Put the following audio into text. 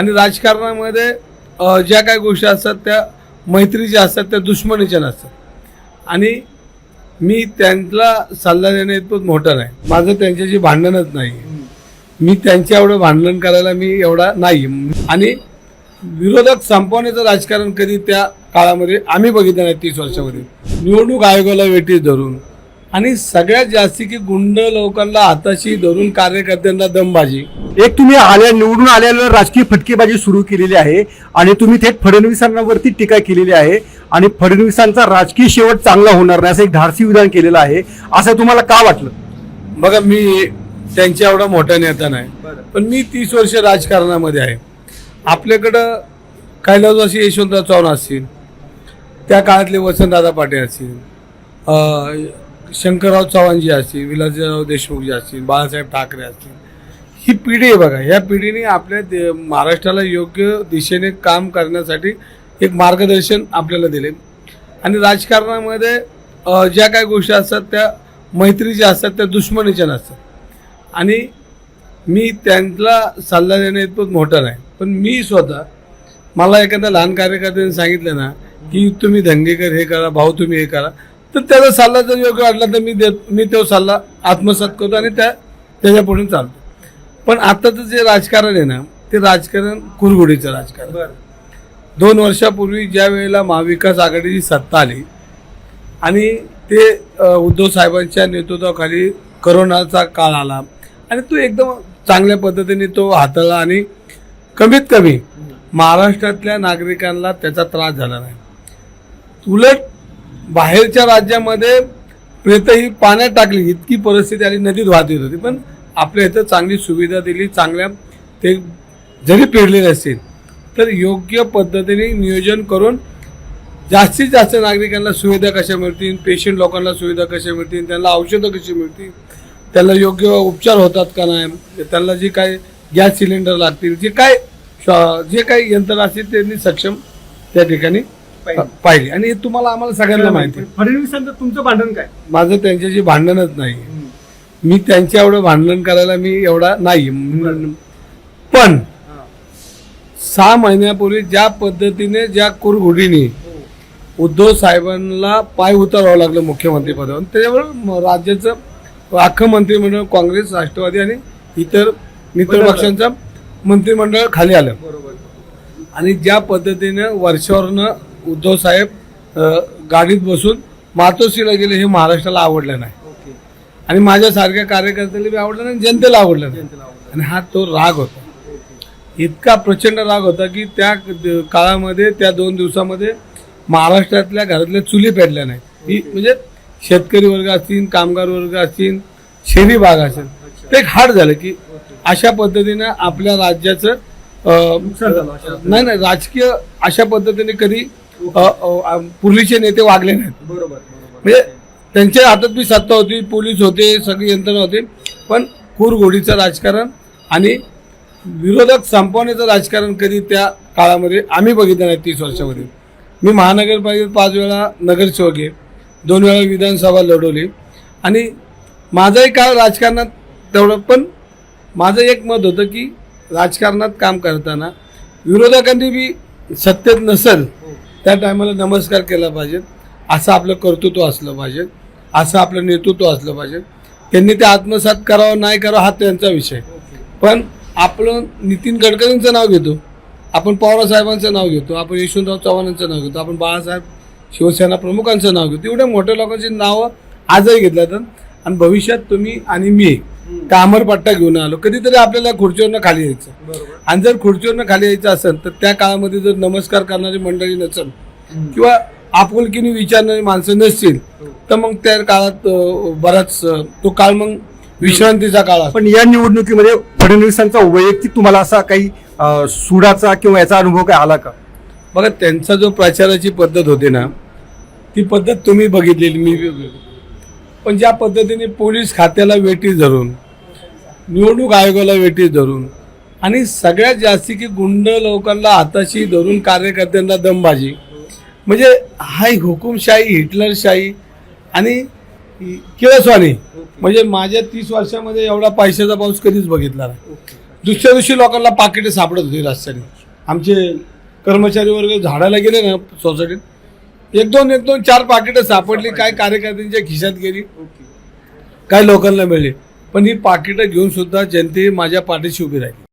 आणि राजकारणामध्ये ज्या काही गोष्टी असतात त्या मैत्रीच्या असतात त्या दुश्मनीच्या नसतात. आणि मी त्यांना सल्ला देण्या इतपत मोठा नाही. माझं त्यांच्याशी भांडणच नाही. मी त्यांच्या एवढं भांडण करायला मी एवढा नाही. आणि विरोधक संपवण्याचं राजकारण कधी त्या काळामध्ये आम्ही बघितलं नाही तीस वर्षामध्ये. निवडणूक आयोगाला वेटीस धरून. आणि सगळ्यात जास्ती की गुंड लोकांना हाताशी धरून कार्यकर्त्यांना दमबाजी. एक तुम्ही आल्या निवडून आल्यावर राजकीय फटकेबाजी सुरू केलेली आहे आणि तुम्ही थेट फडणवीसांवरती टीका केलेली आहे आणि फडणवीसांचा राजकीय शेवट चांगला होणार नाही असं एक धाडसी विधान केलेलं आहे. असं तुम्हाला का वाटलं? बघा मी त्यांच्या एवढा मोठा नेता नाही पण मी तीस वर्ष राजकारणामध्ये आहे. आपल्याकडं कैलासवासी यशवंतराव चव्हाण असतील त्या काळातले वसंतदादा पाटील असतील शंकरराव चव्हाणजी असतील विलासराव देशमुखजी असतील बाळासाहेब ठाकरे असतील ही पिढी आहे बघा. ह्या पिढीने आपल्या दे महाराष्ट्राला योग्य दिशेने काम करण्यासाठी एक मार्गदर्शन आपल्याला दिले. आणि राजकारणामध्ये ज्या काही गोष्टी असतात त्या मैत्रीच्या असतात त्या दुश्मनीच्या नसतात. आणि मी त्यांना सल्ला देणं इतपत मोठा नाही. पण मी स्वतः मला एखाद्या लहान कार्यकर्त्याने सांगितलं ना की तुम्ही धंगेकर हे करा भाऊ तुम्ही हे करा. तर त्याचा सल्ला जर योग्य वाटला तर मी देत मी तो सल्ला आत्मसात करतो आणि त्या त्याच्या पुढे चालतो. पण आताचं जे राजकारण आहे ना ते राजकारण कुरघोडीचं राजकारण. दोन वर्षापूर्वी ज्या वेळेला महाविकास आघाडीची सत्ता आली आणि ते उद्धव साहेबांच्या नेतृत्वाखाली करोनाचा काळ आला आणि तो एकदम चांगल्या पद्धतीने तो हाताळला आणि कमीत कमी महाराष्ट्रातल्या नागरिकांना त्याचा त्रास झाला नाही. उलट बाहेरच्या राज्यामध्ये प्रेत ही पाण्यात टाकली. इतकी परिस्थिती आली नदीत वाहत येत होती. पण आपल्या इथं चांगली सुविधा दिली चांगल्या ते जरी पेरलेले असतील तर योग्य पद्धतीने नियोजन करून जास्तीत जास्त नागरिकांना सुविधा कशा मिळतील पेशंट लोकांना सुविधा कशा मिळतील त्यांना औषधं कशी मिळतील त्यांना योग्य उपचार होतात का नाही त्यांना जे काय गॅस सिलेंडर लागतील जे काय जे काही यंत्रणा असतील त्यांनी सक्षम त्या ठिकाणी पाहिली आणि हे तुम्हाला आम्हाला सगळ्यांना माहिती आहे. फडणवीसांचं तुमचं भांडण काय? माझं त्यांच्याशी भांडणच नाही. मी त्यांच्या एवढं भांडण करायला मी एवढा नाही. पण सहा महिन्यापूर्वी ज्या पद्धतीने ज्या कुरघोडीने उद्धव साहेबांना पाय उतरावं लागलं मुख्यमंत्री पदावर त्याच्यावर राज्याचं अख्खं मंत्रिमंडळ काँग्रेस राष्ट्रवादी आणि इतर मित्र पक्षांचं मंत्रिमंडळ खाली आलं. आणि ज्या पद्धतीनं वर्षावरनं उद्धव साहेब गाडीत बसून मातोश्रीला गेले हे महाराष्ट्राला आवडलं नाही. आणि माझ्यासारख्या कार्यकर्त्याला बी आवडलं नाही जनतेला आवडलं नाही. आणि हा तो राग होता. इतका प्रचंड राग होता की त्या काळामध्ये त्या दोन दिवसामध्ये महाराष्ट्रातल्या घरातल्या चुली पेटल्या नाही ही म्हणजे शेतकरी वर्ग असतील कामगार वर्ग असतील शहरी भाग असेल. ते एक हाड झालं की अशा पद्धतीनं आपल्या राज्याचं नाही नाही राजकीय अशा पद्धतीने कधी पूर्वीचे नेते वागले नाहीत. म्हणजे त्यांच्या हातात बी सत्ता होती पोलीस होते सगळी यंत्रणा होती. पण कुरघोडीचं राजकारण आणि विरोधक संपवण्याचं राजकारण कधी त्या काळामध्ये आम्ही बघितलं नाही तीस वर्षामध्ये. मी महानगरपालिकेत पाच वेळा नगरसेवक आहे. दोन वेळा विधानसभा लढवली. आणि माझाही काळ राजकारणात तेवढं पण माझं एक मत होतं की राजकारणात काम करताना विरोधकांनी बी सत्तेत नसेल त्या टायमाला नमस्कार केला पाहिजे. असं आपलं कर्तृत्व असलं पाहिजे. असं आपलं नेतृत्व असलं पाहिजे. त्यांनी ते आत्मसात करावं नाही करावं हा त्यांचा विषय. पण आपलं नितीन गडकरींचं नाव घेतो. आपण पवारसाहेबांचं नाव घेतो. आपण यशवंतराव चव्हाणांचं नाव घेतो. आपण बाळासाहेब शिवसेना प्रमुखांचं नाव घेतो. एवढ्या मोठ्या लोकांची नावं आजही घेतल्या जातात आणि भविष्यात तुम्ही आणि मी कामरपट्टा घेऊन आलो. कधीतरी आपल्याला खुर्चीवरनं खाली यायचं. आणि जर खुर्चीवरनं खाली यायचं असेल तर त्या काळामध्ये जर नमस्कार करणारी मंडळी नसेल किंवा आपुलकीने विचारणारी माणसं नसतील तर मग त्या काळात बराच तो काळ मग विश्रांतीचा काळ पण या निवडणुकीमध्ये फडणवीसांचा वैयक्तिक तुम्हाला असा काही सुडाचा किंवा याचा अनुभव काय आला का? बघा त्यांचा जो प्रचाराची पद्धत होती ना ती पद्धत तुम्ही बघितलेली मी. पण ज्या पद्धतीने पोलीस खात्याला वेटीस धरून निवडणूक आयोगाला वेटी धरून आणि सगळ्यात जास्ती की गुंड लोकांना हाताशी धरून कार्यकर्त्यांना दमबाजी. म्हणजे हाय हुकुमशाही हिटलरशाही आणि किळसवाणी. म्हणजे माझ्या तीस वर्षामध्ये एवढा पैशाचा पाऊस कधीच बघितला नाही. दुसऱ्या दिवशी लोकांना पाकिटे सापडत होती रस्त्याने. आमचे कर्मचारी वर्ग झाडाला गेले ना सोसायटीत. एक दोन एक दोन चार पाकिटं सापडली काय कार्यकर्त्यांच्या खिशात गेली. काय लोकांना मिळली. पण ही पाकिटं घेऊन सुद्धा जनते माझ्या पाठीशी उभी राहिली.